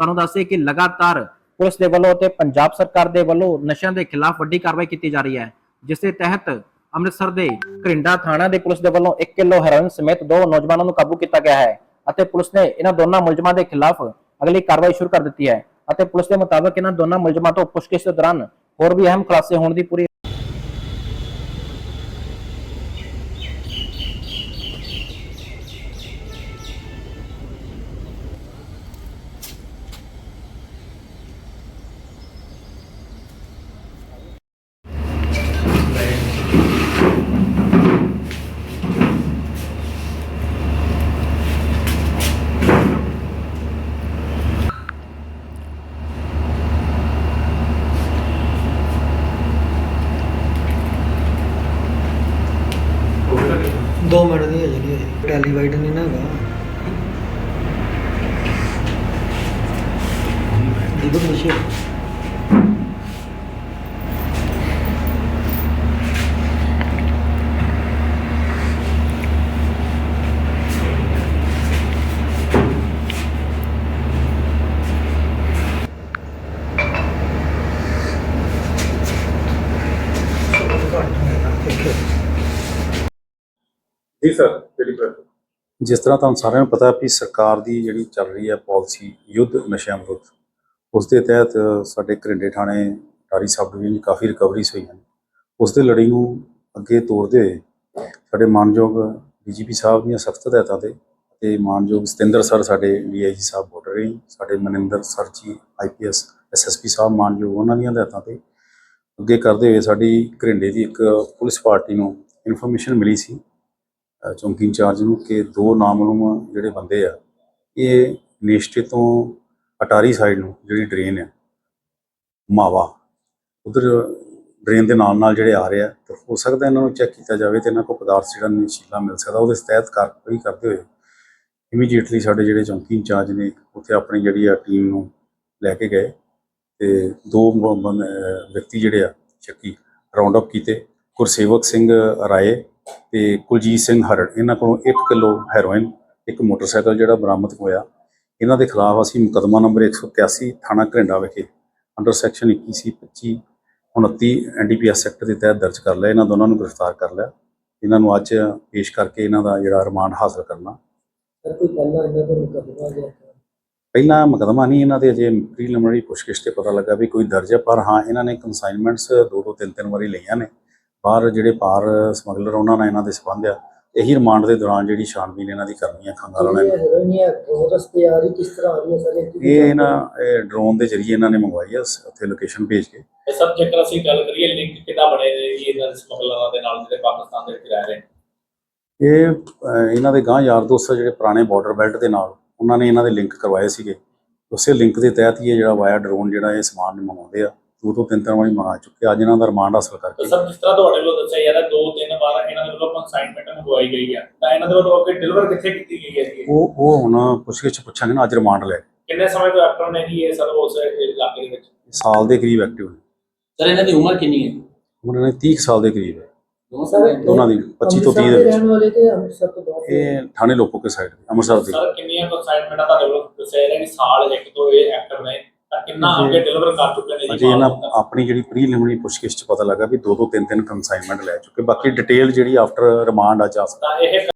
ਤੁਹਾਨੂੰ ਦੱਸੇ ਕਿ ਲਗਾਤਾਰ ਪੁਲਿਸ ਦੇ ਵੱਲੋਂ ਤੇ ਪੰਜਾਬ ਸਰਕਾਰ ਦੇ ਵੱਲੋਂ ਨਸ਼ਿਆਂ ਦੇ ਖਿਲਾਫ ਵੱਡੀ ਕਾਰਵਾਈ ਕੀਤੀ ਜਾ ਰਹੀ ਹੈ, ਜਿਸ ਦੇ ਤਹਿਤ ਅੰਮ੍ਰਿਤਸਰ ਦੇ ਘਰਿੰਡਾ ਥਾਣਾ ਦੇ ਪੁਲਿਸ ਦੇ ਵੱਲੋਂ 1 ਕਿਲੋ ਹੈਰੋਇਨ ਸਮੇਤ ਦੋ ਨੌਜਵਾਨਾਂ ਨੂੰ ਕਾਬੂ ਕੀਤਾ ਗਿਆ ਹੈ ਅਤੇ ਪੁਲਿਸ ਨੇ ਇਹਨਾਂ ਦੋਨਾਂ ਮੁਲਜ਼ਮਾਂ ਦੇ ਖਿਲਾਫ ਅਗਲੀ ਕਾਰਵਾਈ ਸ਼ੁਰੂ ਕਰ ਦਿੱਤੀ ਹੈ ਅਤੇ ਪੁਲਿਸ ਦੇ ਮੁਤਾਬਕ ਇਹਨਾਂ ਦੋਨਾਂ ਮੁਲਜ਼ਮਾਂ ਤੋਂ ਪੁੱਛਗਿੱਛ ਦੇ ਦੌਰਾਨ ਹੋਰ ਵੀ ਅਹਿਮ ਖੁਲਾਸੇ ਹੋਣ ਦੀ ਪੂਰੀ ਦੋ ਮਿੰਟ ਦੀ ਹੈ ਜਿਹੜੀ ਇਹ ਟੈਲੀਵਾਈਟ ਨਹੀਂ ਨਾ ਹੈਗਾ। ਜਦੋਂ ਪਿੱਛੇ ਜੀ ਸਰ, ਤੇਰੀ ਪ੍ਰੈਸ ਜਿਸ ਤਰ੍ਹਾਂ ਤੁਹਾਨੂੰ ਸਾਰਿਆਂ ਨੂੰ ਪਤਾ ਵੀ ਸਰਕਾਰ ਦੀ ਜਿਹੜੀ ਚੱਲ ਰਹੀ ਹੈ ਪਾਲਿਸੀ ਯੁੱਧ ਨਸ਼ਿਆਂ ਵਿਰੁੱਧ, ਉਸ ਦੇ ਤਹਿਤ ਸਾਡੇ ਘਰਿੰਡੇ ਥਾਣੇ ਟਾਰੀ ਸਬ ਡਿਵੀਜ਼ਨ 'ਚ ਕਾਫੀ ਰਿਕਵਰੀਜ਼ ਹੋਈਆਂ ਉਸ ਦੇ ਲੜੀ ਨੂੰ ਅੱਗੇ ਤੋਰਦੇ ਹੋਏ ਸਾਡੇ ਮਾਨਯੋਗ ਡੀਜੀਪੀ ਸਾਹਿਬ ਦੀਆਂ ਸਖਤ ਹਦਾਇਤਾਂ ਤੇ ਤੇ ਮਾਨਯੋਗ ਸਤਿੰਦਰ ਸਰ ਸਾਡੇ ਡੀਆਈਜੀ ਸਾਹਿਬ ਬਾਰਡਰ ਰਹੇ ਸਾਡੇ Maninder sir ji IPS SSP ਸਾਹਿਬ ਮਾਨਯੋਗ ਉਹਨਾਂ ਦੀਆਂ ਹਦਾਇਤਾਂ ਤੇ ਅੱਗੇ ਕਰਦੇ ਹੋਏ ਸਾਡੀ ਘਰਿੰਡੇ ਦੀ ਇੱਕ ਪੁਲਿਸ ਪਾਰਟੀ ਨੂੰ ਇਨਫੋਰਮੇਸ਼ਨ ਮਿਲੀ ਸੀ। ਚੌਂਕੀ ਇੰਚਾਰਜ ਨੂੰ ਕਿ ਦੋ ਨਾਮਲੂਮ ਜਿਹੜੇ ਬੰਦੇ ਆ, ਇਹ ਨੇਸ਼ਟੇ ਤੋਂ ਅਟਾਰੀ ਸਾਈਡ ਨੂੰ ਜਿਹੜੀ ਡਰੇਨ ਆ, ਮਾਵਾ, ਉਧਰ ਡਰੇਨ ਦੇ ਨਾਲ ਨਾਲ ਜਿਹੜੇ ਆ ਰਹੇ ਆ, ਤੇ ਹੋ ਸਕਦਾ ਇਹਨਾਂ ਨੂੰ ਚੈੱਕ ਕੀਤਾ ਜਾਵੇ ਤੇ ਇਹਨਾਂ ਕੋਲ ਪਦਾਰਥ ਜਿਹੜਾ ਨਸ਼ੀਲਾ ਮਿਲ ਸਕਦਾ, ਉਹਦੇ ਤਹਿਤ ਕਾਰਵਾਈ ਕਰਦੇ ਹੋਏ ਇਮੀਡੀਏਟਲੀ ਸਾਡੇ ਜਿਹੜੇ ਚੌਂਕੀ ਇੰਚਾਰਜ ਨੇ ਉੱਥੇ ਆਪਣੀ ਜਿਹੜੀ ਆ ਟੀਮ ਨੂੰ ਲੈ ਕੇ ਗਏ ਤੇ ਦੋ ਵਿਅਕਤੀ ਜਿਹੜੇ ਆ ਸ਼ੱਕੀ ਰਾਉਂਡ ਅਪ ਕੀਤੇ, ਗੁਰਸੇਵਕ ਸਿੰਘ ਰਾਏ ਤੇ ਕੁਲਜੀਤ ਸਿੰਘ ਹਰੜ ਇਹਨਾਂ ਕੋਲੋਂ 1 ਕਿਲੋ ਹੈਰੋਇਨ ਇੱਕ ਮੋਟਰਸਾਈਕਲ ਜਿਹੜਾ ਬਰਾਮਦ ਹੋਇਆ। ਇਹਨਾਂ ਦੇ ਖਿਲਾਫ ਅਸੀਂ ਮੁਕੱਦਮਾ ਨੰਬਰ 181 ਥਾਣਾ ਘਰਿੰਡਾ ਵਿਖੇ under section 21 C 25 29 NDPS act ਦੇ ਤਹਿਤ ਦਰਜ ਕਰ ਲਿਆ। ਇਹਨਾਂ ਦੋਨਾਂ ਨੂੰ ਗ੍ਰਿਫਤਾਰ ਕਰ ਲਿਆ। ਇਹਨਾਂ ਨੂੰ ਅੱਜ ਪੇਸ਼ ਕਰਕੇ ਇਹਨਾਂ ਦਾ ਜਿਹੜਾ ਰਿਮਾਂਡ ਹਾਸਲ ਕਰਨਾ। ਪਹਿਲਾਂ ਮੁਕੱਦਮਾ ਗਿਆ ਪਹਿਲਾਂ ਮੁਕੱਦਮਾ ਨਹੀਂ ਇਹਨਾਂ ਦੇ ਅਜੇ ਪ੍ਰੀਲਿਮਿਨਰੀ ਪੁੱਛਗਿੱਛ ਤੇ ਪਤਾ ਲੱਗਾ ਵੀ ਕੋਈ ਦਰਜ ਹੈ ਪਰ ਹਾਂ ਇਹਨਾਂ ਨੇ ਕਨਸਾਈਨਮੈਂਟਸ ਦੋ ਦੋ ਤਿੰਨ ਤਿੰਨ ਵਾਰੀ ਲਈਆਂ ਨੇ। ਬਾਹਰ ਜਿਹੜੇ ਪਾਰ ਸਮਗਲਰ ਉਹਨਾਂ ਨਾਲ ਇਹਨਾਂ ਦੇ ਸੰਬੰਧ ਆ ਇਹੀ ਰਿਮਾਂਡ ਦੇ ਦੌਰਾਨ ਜਿਹੜੀ ਛਾਣਬੀਨ ਇਹਨਾਂ ਦੀ ਕਰਨੀ ਆ ਰਹੀ ਕਿਸ ਤਰ੍ਹਾਂ ਆ ਰਹੀ ਹੈ ਸਰ ਇਹ ਇਹਨਾਂ ਡਰੋਨ ਦੇ ਜ਼ਰੀਏ ਇਹਨਾਂ ਨੇ ਮੰਗਵਾਈ ਆ ਉੱਥੇ ਲੋਕੇਸ਼ਨ ਭੇਜ ਕੇ। ਇਹ ਸਭ ਜੇਕਰ ਅਸੀਂ ਗੱਲ ਕਰੀਏ ਲਿੰਕ ਕਿੱਦਾਂ ਬਣੇ ਨੇ ਜੀ ਇਹਨਾਂ ਦੇ ਸਮਗਲਰਾਂ ਦੇ ਨਾਲ ਜਿਹੜੇ ਪਾਕਿਸਤਾਨ ਦੇ ਵਿੱਚ ਰਹਿ ਰਹੇ ਨੇ? ਇਹ ਇਹਨਾਂ ਦੇ ਗਾਂ ਯਾਰ ਦੋਸਤ ਜਿਹੜੇ ਪੁਰਾਣੇ ਬਾਰਡਰ ਬੈਲਟ ਦੇ ਨਾਲ ਉਹਨਾਂ ਨੇ ਇਹਨਾਂ ਦੇ ਲਿੰਕ ਕਰਵਾਏ ਸੀਗੇ। ਉਸੇ ਲਿੰਕ ਦੇ ਤਹਿਤ ਹੀ ਇਹ ਜਿਹੜਾ ਵਾਇਆ ਡਰੋਨ ਜਿਹੜਾ ਇਹ ਸਮਾਨ ਮੰਗਵਾਉਂਦੇ ਆ। ਦੋ ਤੋਂ ਤਿੰਨ ਤਿੰਨ ਵਾਰੀ ਮੰਗਾ ਚੁੱਕੇ ਅੱਜ ਇਹਨਾਂ ਦਾ ਰਿਮਾਂਡ ਹਾਸਲ ਕਰਕੇ। ਸਰ ਜਿਸ ਤਰ੍ਹਾਂ ਤੁਹਾਡੇ ਵੱਲੋਂ ਦੱਸਿਆ ਯਾਰ ਦੋ ਤਿੰਨ ਵਾਰ ਇਹਨਾਂ ਦੇ ਵੱਲੋਂ ਕਨਸਾਈਨਮੈਂਟ ਮੰਗਵਾਈ ਗਈ ਹੈ ਤਾਂ ਇਹਨਾਂ ਦੇ ਵੱਲੋਂ ਅੱਗੇ ਡਿਲੀਵਰ ਕਿੱਥੇ ਕੀਤੀ ਗਈ ਹੈ ਜੀ? ਉਹ ਉਹ ਹੁਣ ਪੁੱਛਗਿੱਛ ਪੁੱਛਾਂਗੇ ਨਾ ਅੱਜ ਰਿਮਾਂਡ ਲੈ। ਕਿੰਨੇ ਸਮੇਂ ਤੋਂ ਐਕਟਰ ਨੇ ਜੀ ਇਹ ਸਰ ਉਸ ਇਲਾਕੇ ਦੇ ਵਿੱਚ? ਸਾਲ ਦੇ ਕਰੀਬ ਐਕਟਿਵ ਨੇ। ਸਰ ਇਹਨਾਂ ਦੀ ਉਮਰ ਕਿੰਨੀ ਹੈ ਉਹਨਾਂ ਨੇ 30 ਕੁ ਸਾਲ ਦੇ ਕਰੀਬ ਹੈ। ਦੋਨੋਂ ਸਰ ਸਾਲ ਦੋਨਾਂ ਦੀ 25 ਤੋਂ 30 ਦੇ ਵਿੱਚ। ਰਹਿਣ ਵਾਲੇ ਤੇ ਅੰਮ੍ਰਿਤਸਰ ਤੋਂ ਬਾਹਰ ਇਹ ਥਾਣੇ ਲੋਪੋ ਕੇ ਸਾਈਡ ਅੰਮ੍ਰਿਤਸਰ ਦੀ। ਸਰ ਕਿੰਨੀਆਂ ਕਨਸਾਈਨਮੈਂਟਾਂ ਤੁਹਾਡੇ ਵੱਲੋਂ ਦੱਸਿਆ ਜਾ ਰਿਹਾ ਕਿ ਸਾਲ ਇੱਕ ਤੋਂ ਇਹ ਐਕਟਰ ਨੇ? ਤਾਂ ਕਿੰਨਾ ਅੱਗੇ ਡਿਲੀਵਰ ਕਰ ਚੁੱਕੇ ਨੇ ਜੀ ਇਹਨਾਂ? ਆਪਣੀ ਜਿਹੜੀ ਪ੍ਰੀਲਿਮਿਨਰੀ ਪੁੱਛਗਿੱਛ ਚ ਪਤਾ ਲੱਗਾ ਵੀ ਦੋ ਦੋ ਤਿੰਨ ਤਿੰਨ ਕਨਸਾਈਨਮੈਂਟ ਲੈ ਚੁੱਕੇ ਬਾਕੀ ਡਿਟੇਲ ਜਿਹੜੀ ਆਫਟਰ ਰਿਮਾਂਡ ਆ ਸਕਦੀ ਇਹ